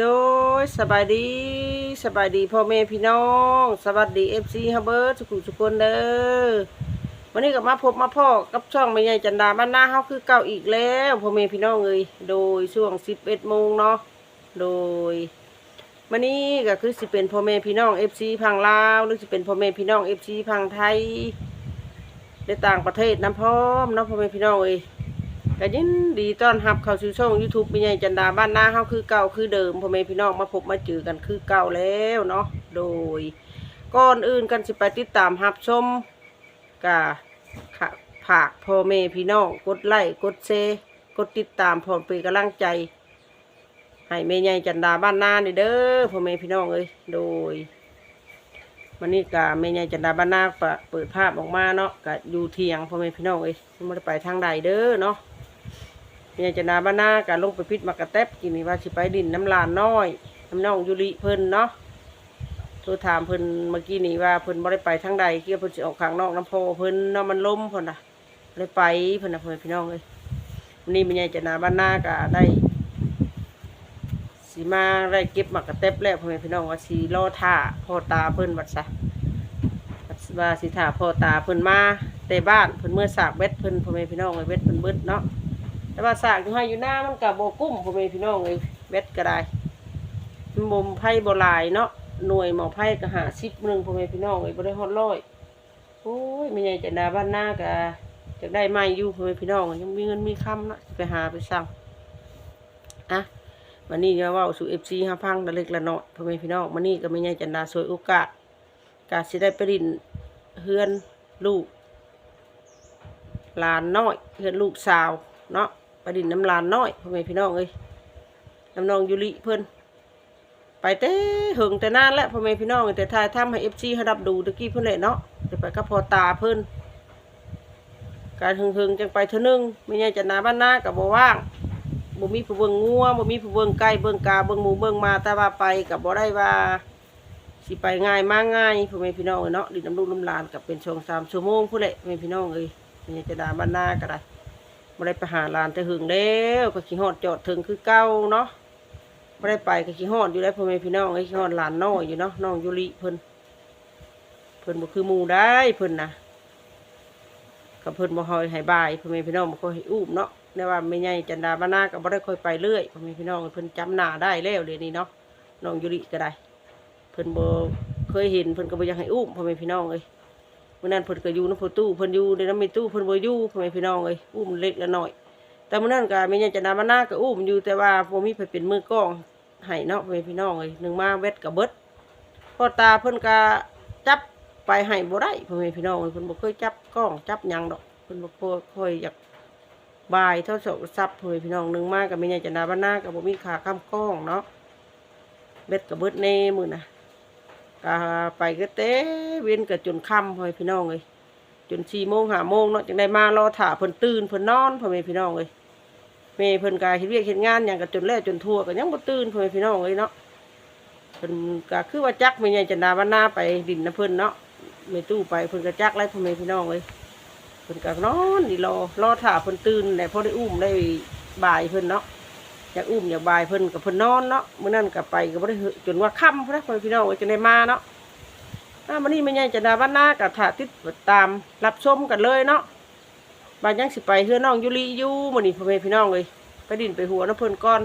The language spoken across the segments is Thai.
โดยสบายดีสบายดีพ่อแม่พี่น้อง สวัสดีเอฟซีฮับเบิร์ดสุขุสุคนเด้อวันนี้ก็มาพบมาพ่อกับช่องแม่ใหญ่จันดาบ้านหน้าเฮาคือเก่าอีกแล้วพ่อแม่พี่น้องเอ้ยโดยช่วง11โมงเนาะโดยวันนี้ก็คือสิเป็นพ่อแม่พี่น้องเอฟซีพังลาวหรือสิเป็นพ่อแม่พี่น้องเอฟซีพังไทยในต่างประเทศน้ำพร้อมเนาะพ่อแม่พี่น้องเอ้ย ก็ยินดีต้อนรับเข้าสู่ช่อง YouTube มีใหญ่จันดาบ้านนาเฮาคือเก่าคือเดิมพ่อแม่พี่น้องมาพบมาเจอกันคือเก่าแล้วเนาะโดยก่อนอื่นกันสิไปติดตามรับชมกะขะผากพ่อแม่พี่น้องกดไลค์กดแชร์กดติดตามพร้อมเป็นกำลังใจให้แม่ใหญ่จันดาบ้านนาเด้อพ่อแม่พี่น้องเอ้ยโดยวันนี้กะแม่ใหญ่จันดาบ้านนาปเปิดภาพออกมาเนาะกะอยู่เทียงพ่อแม่พี่น้องเอ้ยไม่ได้ไปทางใดเด้อเนาะ เมียจะนาบ้านนาการลงไปพิษมากระแตบกินนี่ว่าสิไปดินน้ำลานน้อยน้ำน้องยุริเพิ่นเนาะโทรถามเพิ่นเมื่อกี้นี่ว่าเพิ่นบ่ได้ไปทางใดเกี่ยวเพิ่นสิออกข้างนอกน้ำโพเพิ่นเนาะมันล้มเพิ่นน่ะเลยไปเพิ่นน่ะเพิ่นพี่น้องเอ้ยวันนี้เมียจะนาบ้านนาก็ได้สิมาได้เก็บมากระแตบแล้วพ่อแม่พี่น้องว่าสิรอท่าพ่อตาเพิ่นวัดซะว่าสิท่าพ่อตาเพิ่นมาแต่บ้านเพิ่นเมื่อสากเบ็ดเพิ่นพ่อแม่พี่น้องเอ้ยเบ็ดเพิ่นเบิดเนาะ แต่ว่าสากอยู่ให้อยู่หน้ามันกับโบกุ้มพ่อแม่พี่น้องเลยเบ็ดก็ได้มันบ่มไผ่บ่หลายเนาะหน่วยหมอไผ่ก็หาสิบหนึ่งพ่อแม่พี่น้องเลยบ่ได้ฮอดร้อยโอ้ยไม่ใหญ่จะนาบ้านหน้าก็จะได้ไม้อยู่พ่อแม่พี่น้องยังมีเงินมีคำเนาะไปหาไปสั่งอะวันนี้จะเว่าสู่ FC หาพังละเล็กละน้อยพ่อแม่พี่น้องวันนี้ก็ไม่ใหญ่จะนาสวยโอกาสกาสิได้ไปดินเฮือนลูกหลานน้อยเพื่อนลูกสาวเนาะ ไปดินน้ำลานน้อยพ่อแม่พี่น้องเอ้ยน้ำน้องยุริเพื่อนไปเต้หึงแต่นานแล้วพ่อแม่พี่น้องเอ้แต่ทายทำให้เอฟซีให้รับดูตะกี้เพื่อนเลยเนาะจะไปกับพอตาเพื่อนการหึงหึงๆจังไปเท่านึงไม่ใช่จะนาบ้านหน้ากับบ่ว่างบ่มีผู้เบิ่งงัวบ่มีผู้เบิ่งไก่เบิ่งกาเบิ่งหมูเบิ่งมาแต่ว่าไปกับบ่ได้ว่าสิไปง่ายมาง่ายพ่อแม่พี่น้องเอ้ยเนาะดินน้ำลูกน้ำลานกับเป็นช่วงสามชั่วโมงพุ่นแหละพ่อแม่พี่น้องเอ้ยนี่จะด่าบ้านหน้าก็ได้ ม่ได้ไปหาหลานแต่หึงแล้วก็ขี้ฮอดจอดถึงคือเก้าเนาะไม่ได้ไปก็ขี้ฮอดอยู่ได้พ่อแม่พี่น้องไอ้ขี้ฮอดหลานน้อยอยู่เนาะน้องยุริเพิ่นเพิ่นบ่คือมูได้เพิ่นนะกับเพิ่นบ่คอยให้บายพ่อแม่พี่น้องบ่ค่อยอุ้มเนาะแต่ว่าไม่ใหญ่จันดาบ้านนาก็บ่ได้ค่อยไปเรื่อยพ่อแม่พี่น้องเพิ่นจำหน้าได้แล้วเดี๋ยวนี้เนาะน้องยุริก็ได้ เพิ่นบ่เคยเห็นเพิ่นก็บ่อยากให้อุ้มพ่อแม่พี่น้องเอ้ย มื่อนั้นเพิ่นก็อยู่ในพตู้เพิ่นอยู่ในน้ำมีตู้เพิ่นบ่อยู่พ่อแม่พี่น้องเอ้ยอุ้มเล็กละหน้อย แต่มื่อนั้นก็แม่ยังจะนามานาก็อุ้มอยู่แต่ว่าบ่มีไผเป็นมือกล้องให้เนาะพ่อแม่พี่น้องเอ้ยหนึ่งมาเวทก็เบิดพ่อตาเพิ่นก็จับไปให้บ่ได้พ่อแม่พี่น้องเอ้ยเพิ่นบ่เคยจับกล้องจับยังดอกเพิ่นบ่ค่อยอยากบายเท่าโศกทรัพย์พ่อแม่พี่น้องหนึ่งมาก็แม่ยังจะนามานาก็บ่มีค่าค้ำกล้องเนาะเวทก็เบิดแน่มือน่ะ ก็ไปก็เต้เวียนกับจนค่ำพ่อพี่น้องเลยจนสี่โมงห้าโมงเนาะจังได้มารอถ่าเพิ่นตื่นเพิ่นนอนพ่อแม่พี่น้องเลยแม่เพิ่นก็เฮ็ดเวียกเฮ็ดงานหยังก็จนแล้วจนทั่วก็ยังบ่ตื่นพ่อแม่พี่น้องเลยเนาะเพิ่นก็คือว่าจักแม่ใหญ่จันดาวันหน้าไปดินนะเพิ่นเนาะแม่ตู้ไปเพิ่นก็จักไล่พ่อแม่พี่น้องเลยเพิ่นก็นอนนี่รอรอถ่าเพิ่นตื่นได้พอได้อุ้มได้บ่ายเพิ่นเนาะ อยากอุ้มอยากบายเพิ่นกับเพิ่นนอนเนาะมื้อนั้นก็ไปก็บ่ได้เหอะจนว่าค่ำพุ่นะพี่น้องจะได้มาเนาะอ้ามื้อนี้แม่ใหญ่จะดาบ้านหน้าก็ถ้าติดตามรับชมกันเลยเนาะบาดยังสิไปเฮือน้องยุริอยู่มื้อนี้พ่อแม่พี่น้องเลยไปดินไปหัวน้ำเพิ่นก่อน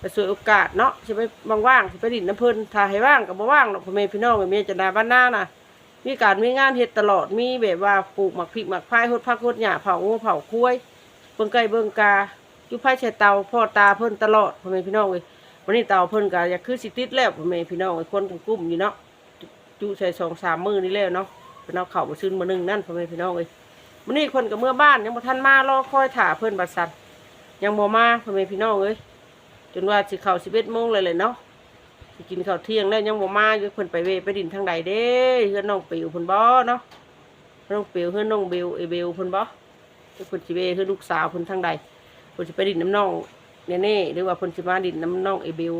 ไปสวยโอกาสเนาะสิไปบังว่างไปดินน้ำเพิ่นถ้าให้ว่างก็บ่ว่างเนาะพ่อแม่พี่น้องแม่จะดาบ้านหน้าน่ะมีการมีงานเฮ็ดตลอดมีแบบว่าปลูกหมักพริกหมักพายฮดผักฮดหญ้าเผางูเผาคุ้ยเบิ่งไก่เบิ่งกา อยู่ไผใช้เตาพ่อตาเพิ่นตลอดพ่อแม่พี่น้องเอ้ยวันนี้เตาเพิ่นก็อยากคือสิติดแล้วพ่อแม่พี่น้องเอ้ยคนกลุ่มอยู่เนาะจุใส่สองสามมือนี่แล้วเนาะเพิ่นเอาเข้ามาซื้อมานึ่งนั่นพ่อแม่พี่น้องเอ้ยวันนี้คนก็เมื่อบ้านยังบ่ทันมารอคอยถ่าเพิ่นบัดซันยังบ่มาพ่อแม่พี่น้องเอ้ยจนว่าสิเข้า11โมงเลยเลยเนาะสิกินข้าวเที่ยงแล้วยังบ่มาอยู่เพิ่นไปเวไปดินทางใดเด้เฮือนน้องปิวเพิ่นบ่เนาะน้องปิวเฮือนน้องเบลเอเบลเพิ่นบ่เพิ่นสิเวเฮือนลูกสาวเพิ่นทางใด นสิไปดินน้ำน่องเน่ๆหรือว่าเพิ่นสิมาดินน้ำน่องไอเบล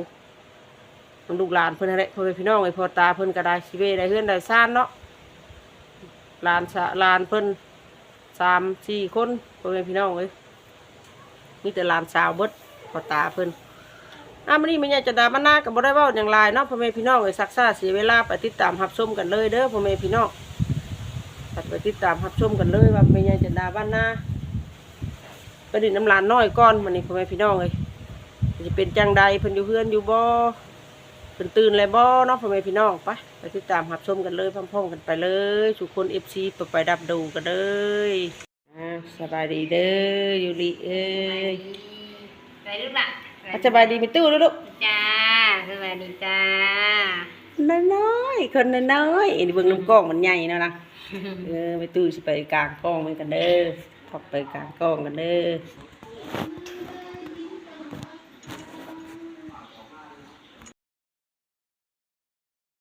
มันลูกหลานเพิ่นนั่นแหลพ่อแม่พี่น้องไอพ่อตาเพิ่นก็ได้ชีเวได้เฮือนได้ซ่านเนาะหลานสะหลานเพิ่นสามสี่คนพ่อแม่พี่น้องเอ้ยมีแต่หลานสาวเบิดพ่อตาเพิ่นอะมื้อนี้แม่ใหญ่จะดามาหน้าก็บ่ได้เว้าหยังหลายเนาะพ่อแม่พี่น้องเอ้ยซักซ่าเสียเวลาไปติดตามรับชมกันเลยเด้อพ่อแม่พี่น้องไปติดตามรับชมกันเลยว่าแม่ใหญ่จะดาบ้านหน้า ไปดินน้ำลานน้อยก่อนมื้อนี้พ่อแม่พี่น้องเอ้ยจะเป็นจังใดเพิ่นอยู่เฮือนอยู่บ่เพิ่นตื่นแล้วบ่เนาะพ่อแม่พี่น้องไปไปติดตามรับชมกันเลยพร้อมๆกันไปเลยทุกคน FC ไปไปดับดูกันเลยอ่าสบายดีเด้อยูริเอ้ยไปลูกละอะสบายดีมีตู้ด้วยลูกจ้าสวัสดีจ้าน้อยๆคนน้อยๆนี่เบิ่งน้ำกล้องมันใหญ่เนาะนะเออไปตู้สิไปกลางกล้องมันกันเด้อ พอกไปกลางกล้องกันเด้อ